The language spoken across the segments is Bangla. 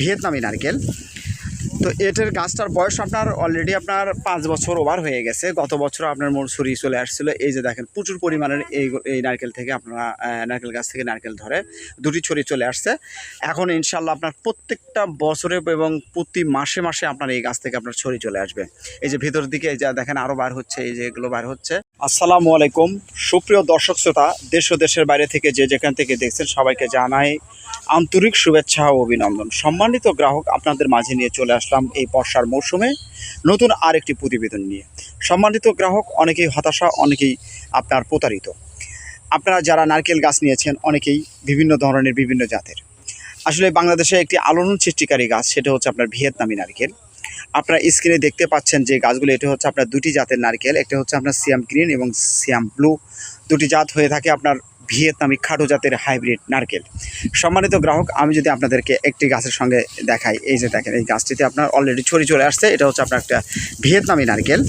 ভিয়েতনামি নারকেল। তো এটার গাছটার বয়স আপনার অলরেডি আপনার পাঁচ বছর ওভার হয়ে গেছে। গত বছর আপনার মনসুরি চলে আসছিল। এই যে দেখেন, প্রচুর পরিমাণের এই এই নারকেল থেকে আপনারা নারকেল গাছ থেকে নারকেল ধরে দুটি ছড়ি চলে আসছে। এখন ইনশাল্লাহ আপনার প্রত্যেকটা বছরে এবং প্রতি মাসে মাসে আপনার এই গাছ থেকে আপনার ছড়ি চলে আসবে। এই যে ভিতর দিকে, এই যে দেখেন আরও বার হচ্ছে, এই যে এগুলো বার হচ্ছে। আসসালামু আলাইকুম। সুপ্রিয় দর্শক শ্রোতা, দেশ ও দেশের বাইরে থেকে যে যেখান থেকে দেখছেন সবাইকে জানাই আন্তরিক শুভেচ্ছা ও অভিনন্দন। সম্মানিত গ্রাহক, আপনাদের মাঝে নিয়ে চলে আসলাম এই বর্ষার মৌসুমে নতুন আরেকটি প্রতিবেদন নিয়ে। সম্মানিত গ্রাহক, অনেকেই হতাশা, অনেকেই আপনার প্রতারিত। আপনারা যারা নারকেল গাছ নিয়েছেন, অনেকেই বিভিন্ন ধরনের, বিভিন্ন জাতের। আসলে বাংলাদেশে একটি আলোড়ন সৃষ্টিকারী গাছ, সেটা হচ্ছে আপনার ভিয়েতনামি নারকেল। আপনার স্ক্রিনে দেখতে পাচ্ছেন যে গাছগুলো, এটা হচ্ছে আপনার দুটি জাতের নারকেল, একটা হচ্ছে আপনার সিয়াম গ্রিন এবং সিয়াম ব্লু। দুটি জাত হয়ে থাকে আপনার ভিয়েতনামি খাটো জাতের হাইব্রিড নারকেল। সম্মানিত গ্রাহক, আমি যদি আপনাদেরকে একটি গাছের সঙ্গে দেখাই, এই যে দেখেন, এই গাছটিতে আপনার অলরেডি ছড়ি চলে আসছে, এটা হচ্ছে আপনার একটা ভিয়েতনামি নারকেল।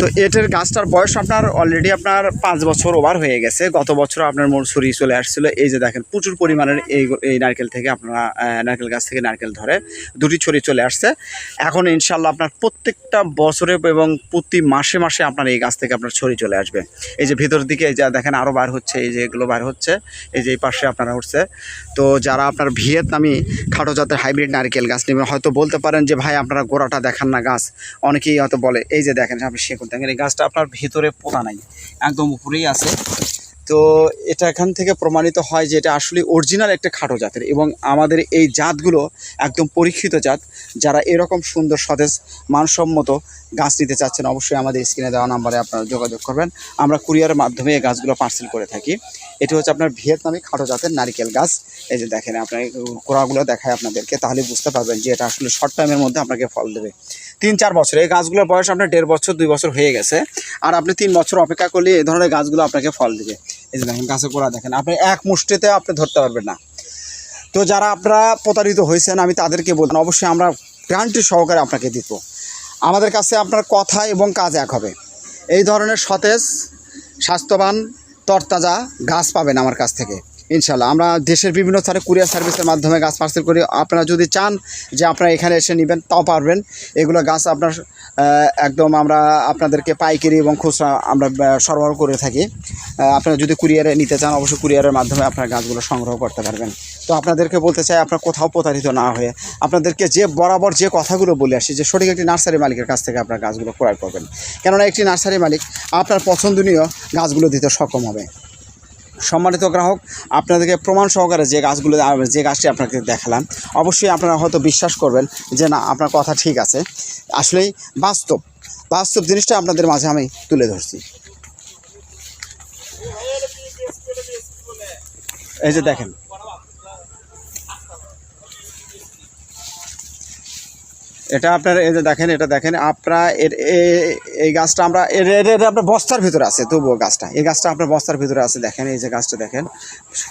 তো এটার গাছটার বয়স আপনার অলরেডি আপনার পাঁচ বছর ওভার হয়ে গেছে। গত বছর আপনার মনসুরি চলে আসছিল। এই যে দেখেন, প্রচুর পরিমাণের এই এই নারকেল থেকে আপনারা নারকেল গাছ থেকে নারকেল ধরে দুটি ছড়ি চলে আসছে। এখন ইনশাল্লাহ আপনার প্রত্যেকটা বছরে এবং প্রতি মাসে মাসে আপনার এই গাছ থেকে আপনার ছড়ি চলে আসবে। এই যে ভিতর দিকে এই যে দেখেন আরও বার হচ্ছে, এই যে এগুলো বার হচ্ছে, এই যে এই পাশে আপনারা উঠছে। তো যারা আপনার ভিয়েতনামি খাটো জাতের হাইব্রিড নারকেল গাছ নেবেন, হয়তো বলতে পারেন যে, ভাই, আপনারা গোড়াটা দেখান না গাছ। অনেকেই হয়তো বলে, এই যে দেখেন, আপনি শেখুন দেখেন, এই গাছটা আপনার ভিতরে পোতা নাই, একদম উপরেই আছে। তো এটা এখান থেকে প্রমাণিত হয় যে এটা আসলে অরিজিনাল একটা খাটো জাতের এবং আমাদের এই জাতগুলো একদম পরীক্ষিত জাত। যারা এরকম সুন্দর সতেজ, মানসম্মত গাছ নিতে চাচ্ছেন, অবশ্যই আমাদের স্ক্রিনে দেওয়া নাম্বারে আপনারা যোগাযোগ করবেন। আমরা কুরিয়ারের মাধ্যমে এই গাছগুলো পার্সেল করে থাকি। এটি হচ্ছে আপনার ভিয়েতনামি খাটো জাতের নারিকেল গাছ। এই যে দেখেন, আপনার কোড়াগুলো দেখায় আপনাদেরকে, তাহলে বুঝতে পারবেন যে এটা আসলে শর্ট টাইমের মধ্যে আপনাকে ফল দেবে। তিন চার বছর। এই গাছগুলোর বয়স আপনার দেড় বছর, দুই বছর হয়ে গেছে। আর আপনি তিন বছর অপেক্ষা করলে এই ধরনের গাছগুলো আপনাকে ফল দেবে। এই যে দেখেন, গাছের গোড়া দেখেন। আপনি এক মুষ্টিতে আপনি ধরতে পারবেন না। তো যারা আপনারা প্রতারিত হয়েছেন, আমি তাদেরকে বলবেন অবশ্যই আমরা গ্যারান্টি সহকারে আপনাকে দিব। আমাদের কাছে আপনার কথা এবং কাজ এক হবে। এই ধরনের সতেজ, স্বাস্থ্যবান, তরতাজা গাছ পাবেন আমার কাছ থেকে। ইনশাল্লাহ আমরা দেশের বিভিন্ন স্থানে কুরিয়ার সার্ভিসের মাধ্যমে গাছ পার্সেল করি। আপনারা যদি চান যে আপনারা এখানে এসে নেবেন, তাও পারবেন। এগুলো গাছ আপনার একদম আমরা আপনাদেরকে পাইকারি এবং খুচরা আমরা সরবরাহ করে থাকি। আপনারা যদি কুরিয়ারে নিতে চান, অবশ্যই কুরিয়ারের মাধ্যমে আপনার গাছগুলো সংগ্রহ করতে পারবেন। তো আপনাদেরকে বলতে চাই, আপনার কোথাও প্রতারিত না হয়ে আপনাদেরকে যে বরাবর যে কথাগুলো বলে আসি, যে সঠিক একটি নার্সারি মালিকের কাছ থেকে আপনার গাছগুলো ক্রয় করবেন। কেননা একটি নার্সারি মালিক আপনার পছন্দনীয় গাছগুলো দিতে সক্ষম হবে। সম্মানিত গ্রাহক, আপনাদেরকে প্রমাণ সহকারে যে গাছগুলো যে গাছটি আপনাকে দেখালাম, অবশ্যই আপনারা হয়তো বিশ্বাস করবেন যে না, আপনার কথা ঠিক আছে। আসলেই বাস্তব বাস্তব জিনিসটা আপনাদের মাঝে আমি তুলে ধরছি। এই যে দেখেন এটা আপনার, এই যে দেখেন, এটা দেখেন, আপনারা এর এই গাছটা আমরা, এর আপনার বস্তার ভিতরে আছে, তবুও গাছটা। এই গাছটা আপনার বস্তার ভিতরে আছে, দেখেন, এই যে গাছটা দেখেন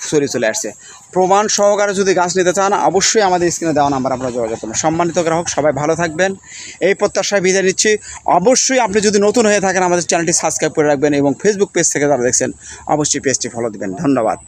সরে চলে আসছে। প্রমাণ সহকারে যদি গাছ নিতে চান, অবশ্যই আমাদের স্ক্রিনে দেওয়া নাম্বার আপনারা যোগাযোগ করবেন সম্মানিত গ্রাহক, সবাই ভালো থাকবেন। এই প্রত্যাশায় বিদায় নিচ্ছি। অবশ্যই আপনি যদি নতুন হয়ে থাকেন, আমাদের চ্যানেলটি সাবস্ক্রাইব করে রাখবেন এবং ফেসবুক পেজ থেকে যারা দেখছেন, অবশ্যই পেজটি ফলো দিবেন। ধন্যবাদ।